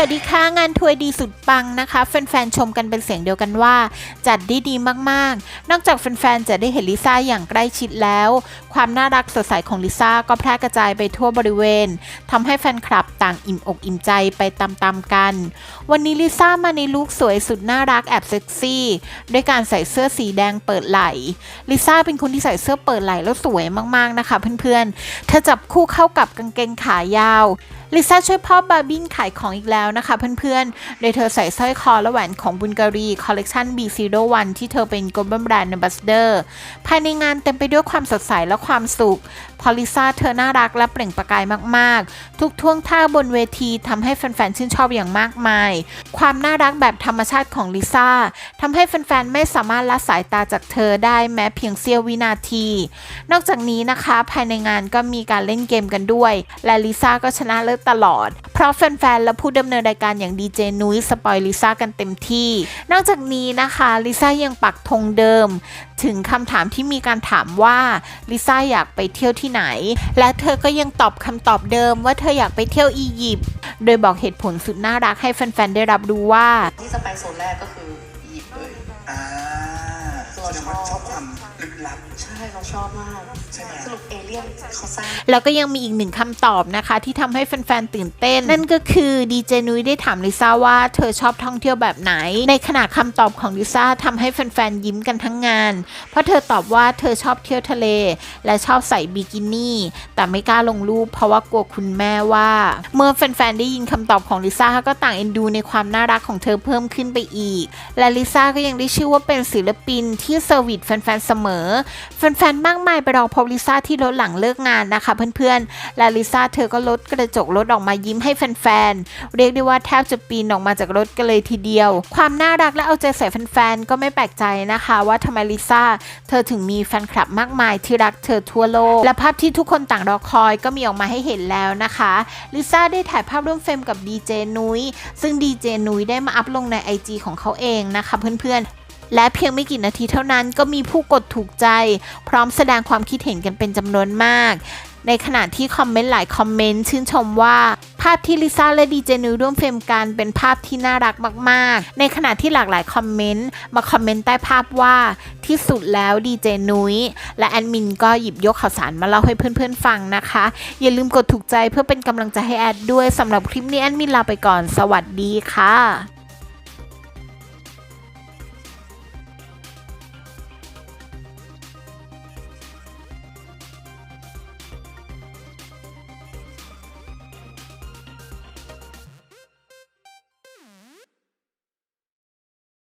สวัสดีค่ะงานทัวร์ดีสุดปังนะคะ แฟนๆชมกันเป็นเสียงเดียวกันว่า จัดด้ดีมากๆ นอกจากแฟนๆจะได้เห็นลิซ่าอย่างใกล้ชิดแล้ว ความน่ารักสดใสของลิซ่าก็แพร่กระจายไปทั่วบริเวณทำให้แฟนคลับต่างอิ่มอกอิ่มใจไปตามๆกัน วันนี้ลิซ่ามาในลุคสวยสุดน่ารักแอบเซ็กซี่ด้วยการใส่เสื้อสีแดงเปิดไหล่ลิซ่าเป็นคนที่ใส่เสื้อเปิดไหล่แล้วสวยมากๆนะคะ เพื่อนๆเธอจับคู่เข้ากับกางเกงขายาว ลิซ่าช่วยพ่อบาร์บินขายของอีกแล้วนะคะเพื่อนๆ โดยเธอใส่สร้อยคอและแหวนของบุลการีคอลเลกชัน B01 ที่เธอเป็น Global Brand Ambassador ภายในงานเต็มไปด้วยความสดใสและความสุข พอลิซ่าเธอน่ารักและเปล่งประกายมากๆ ทุกท่วงท่าบนเวทีทำให้แฟนๆ ชื่นชอบอย่างมากมาย ความน่ารักแบบธรรมชาติของลิซ่าทำให้แฟนๆ ไม่สามารถละสายตาจากเธอได้แม้เพียงเสี้ยววินาที นอกจากนี้นะคะภายในงานก็มีการเล่นเกมกันด้วย และลิซ่าก็ชนะเลิศตลอด เพราะแฟนๆ และผู้ดำเนินรายการอย่างดีเจนุ้ยสปอยลิซ่ากันเต็มที่ นอกจากนี้นะคะลิซ่ายังปักธงเดิม ถึงคำถามที่มีการถามว่าลิซ่าอยากไปเที่ยวที่ไหน และเธอก็ยังตอบคำตอบเดิมว่าเธออยากไปเที่ยวอียิปต์โดยบอกเหตุผลสุดน่ารักให้แฟนๆ ได้รับรู้ว่าที่จะไปโซนแรกก็คืออียิปต์เลยอ่า เราแสดงชอบว่าชอบความลึกลับ ใช่เราชอบมากใช่ไหม สรุปเอเลี่ยนเขาสร้างแล้วก็ยังมีอีกหนึ่งคำตอบนะคะ ที่ทำให้แฟน ๆ ตื่นเต้น นั่นก็คือดีเจนุ้ยได้ถามลิซ่าว่าเธอชอบท่องเที่ยวแบบไหน ในขณะคำตอบของลิซ่าทำให้แฟน ๆ ยิ้มกันทั้งงาน เพราะเธอตอบว่าเธอชอบเที่ยวทะเล และชอบใส่บิกินี่ แต่ไม่กล้าลงรูป เพราะว่ากลัวคุณแม่ว่า เมื่อแฟน ๆ ได้ยินคำตอบของลิซ่าก็ต่างเอ็นดูในความน่ารักของเธอเพิ่มขึ้นไปอีก และลิซ่าก็ยังได้ชื่อว่าเป็นศิลปินที่เซอร์วิสแฟนๆเสมอ แฟนๆมากมายไปรอพบลิซ่าที่รถหลังเลิกงานนะคะเพื่อนๆ และลิซ่าเธอก็ลดกระจกรถออกมายิ้มให้แฟนๆ เรียกได้ว่าแทบจะปีนออกมาจากรถกันเลยทีเดียว ความน่ารักและเอาใจใส่แฟนๆ ก็ไม่แปลกใจนะคะว่าทำไมลิซ่าเธอถึงมีแฟนคลับมากมายที่รักเธอทั่วโลก และภาพที่ทุกคนต่างรอคอยก็มีออกมาให้เห็นแล้วนะคะลิซ่าได้ถ่ายภาพร่วมเฟรมกับดีเจนุ้ยซึ่งดีเจนุ้ยได้มาอัพลงใน IG ของเขาเองนะคะเพื่อนๆ และเพียงไม่กี่นาทีเท่านั้นก็มีผู้กดถูกใจ พร้อมแสดงความคิดเห็นกันเป็นจำนวนมาก ในขณะที่คอมเมนต์หลายคอมเมนต์ชื่นชมว่า ภาพที่ลิซ่าและดีเจนุ้ยร่วมเฟรมกันเป็นภาพที่น่ารักมาก ๆ ในขณะที่หลากหลายคอมเมนต์มาคอมเมนต์ใต้ภาพว่าที่สุดแล้วดีเจนุ้ยและแอดมินก็หยิบยกข่าวสารมาเล่าให้เพื่อนๆฟังนะคะ อย่าลืมกดถูกใจเพื่อเป็นกำลังใจให้แอดด้วยสำหรับคลิปนี้แอดมินลาไปก่อน สวัสดีค่ะ